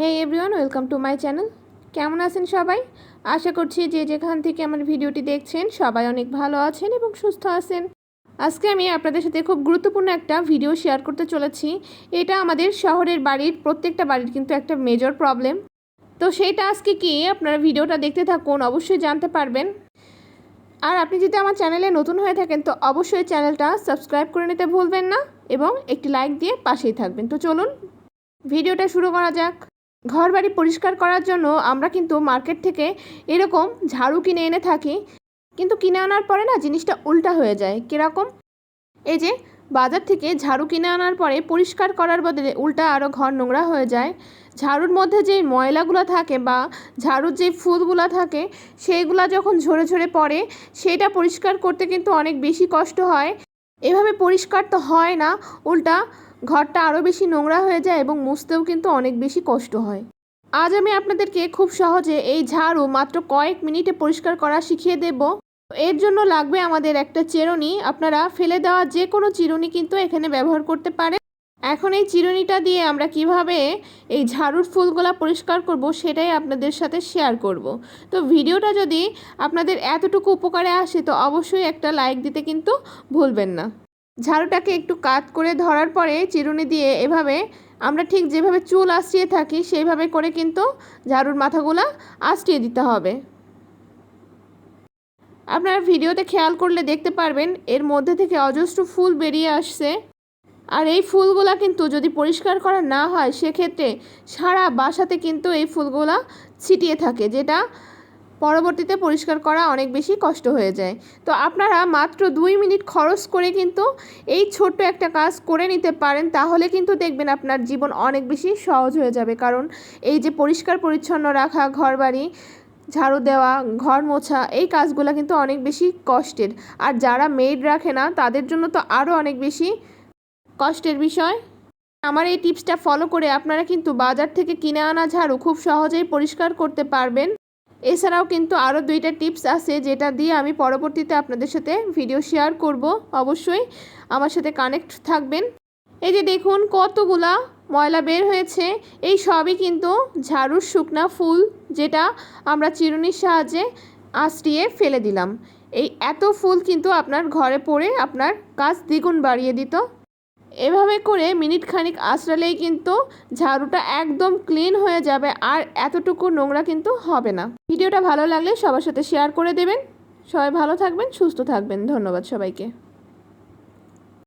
Hey everyone welcome to my channel কেমন আছেন সবাই? আশা করছি যে যেখান থেকে আমার ভিডিওটি দেখছেন, সবাই অনেক ভালো আছেন এবং সুস্থ আছেন। আজকে আমি আপনাদের সাথে খুব গুরুত্বপূর্ণ একটা ভিডিও শেয়ার করতে চলেছি। এটা আমাদের শহরের বাড়ির, প্রত্যেকটা বাড়ির কিন্তু একটা মেজর প্রবলেম তো সেইটা আজকে কি? আপনারা ভিডিওটা দেখতে থাকুন, অবশ্যই জানতে পারবেন। আর আপনি যদি আমার চ্যানেলে নতুন হয়ে থাকেন, তো অবশ্যই চ্যানেলটা সাবস্ক্রাইব করে নিতে ভুলবেন না এবং একটি লাইক দিয়ে পাশেই থাকবেন। তো চলুন, ভিডিওটা শুরু করা যাক। ঘর বাড়ি পরিষ্কার করার জন্য আমরা কিন্তু মার্কেট থেকে এরকম ঝাড়ু কিনে এনে থাকি। কিন্তু কিনে আনার পরে না জিনিসটা উল্টা হয়ে যায়। কীরকম? এই যে বাজার থেকে ঝাড়ু কিনে আনার পরে পরিষ্কার করার বদলে উল্টা আরও ঘর নোংরা হয়ে যায়। ঝাড়ুর মধ্যে যে ময়লাগুলো থাকে বা ঝাড়ুর যে ফুলগুলো থাকে, সেইগুলো যখন ঝরে ঝরে পড়ে সেটা পরিষ্কার করতে কিন্তু অনেক বেশি কষ্ট হয়। এভাবে পরিষ্কার তো হয় না, উল্টা ঘরটা আরও বেশি নোংরা হয়ে যায় এবং মুছতেও কিন্তু অনেক বেশি কষ্ট হয়। আজ আমি আপনাদেরকে খুব সহজে এই ঝাড়ু মাত্র কয়েক মিনিটে পরিষ্কার করা শিখিয়ে দেব। এর জন্য লাগবে আমাদের একটা চিরুনি। আপনারা ফেলে দেওয়া যে কোনো চিরুনি কিন্তু এখানে ব্যবহার করতে পারেন। এখন এই চিরুনিটা দিয়ে আমরা কীভাবে এই ঝাড়ুর ফুলগুলা পরিষ্কার করব সেটাই আপনাদের সাথে শেয়ার করব। তো ভিডিওটা যদি আপনাদের এতটুকু উপকারে আসে তো অবশ্যই একটা লাইক দিতে কিন্তু ভুলবেন না। ঝাড়ুটাকে একটু কাত করে ধরার পরে চিরুনি দিয়ে এভাবে আমরা ঠিক যেভাবে চুল আঁচড়িয়ে থাকি, সেইভাবে করে কিন্তু ঝাড়ুর মাথাগুলা আঁচড়িয়ে দিতে হবে। আপনারা ভিডিওতে খেয়াল করলে দেখতে পারবেন, এর মধ্যে থেকে অজস্র ফুল বেরিয়ে আসছে। আর এই ফুলগুলা কিন্তু যদি পরিষ্কার করা না হয়, সেক্ষেত্রে সারা বাসাতে কিন্তু এই ফুলগুলা ছিটিয়ে থাকে, যেটা পরবর্তীতে পরিষ্কার করা অনেক বেশি কষ্ট হয়ে যায়। তো আপনারা মাত্র দুই মিনিট খরচ করে কিন্তু এই ছোট্ট একটা কাজ করে নিতে পারেন, তাহলে কিন্তু দেখবেন আপনার জীবন অনেক বেশি সহজ হয়ে যাবে। কারণ এই যে পরিষ্কার পরিচ্ছন্ন রাখা ঘর বাড়ি ঝাড়ু দেওয়া, ঘর মোছা, এই কাজগুলো কিন্তু অনেক বেশি কষ্টের। আর যারা মেড রাখে না, তাদের জন্য তো আরও অনেক বেশি কষ্টের বিষয়। আমার এই টিপসটা ফলো করে আপনারা কিন্তু বাজার থেকে কিনে আনা ঝাড়ু খুব সহজেই পরিষ্কার করতে পারবেন। এছাড়াও কিন্তু আরও দুইটা টিপস আছে যেটা দিয়ে আমি পরবর্তীতে আপনাদের সাথে ভিডিও শেয়ার করব। অবশ্যই আমার সাথে কানেক্ট থাকবেন। এই যে দেখুন কতগুলা ময়লা বের হয়েছে। এই সবই কিন্তু ঝাড়ুর শুকনা ফুল যেটা আমরা চিরুনির সাহায্যে আঁচড়িয়ে ফেলে দিলাম। এই এত ফুল কিন্তু আপনার ঘরে পড়ে আপনার কাজ দ্বিগুণ বাড়িয়ে দিত। এভাবে করে মিনিট খানিক আঁচড়ালেই কিন্তু ঝাড়ুটা একদম ক্লিন হয়ে যাবে আর এতটুকু নোংরা কিন্তু হবে না। ভিডিওটা ভালো লাগলে সবার সাথে শেয়ার করে দেবেন। সবাই ভালো থাকবেন, সুস্থ থাকবেন। ধন্যবাদ সবাইকে।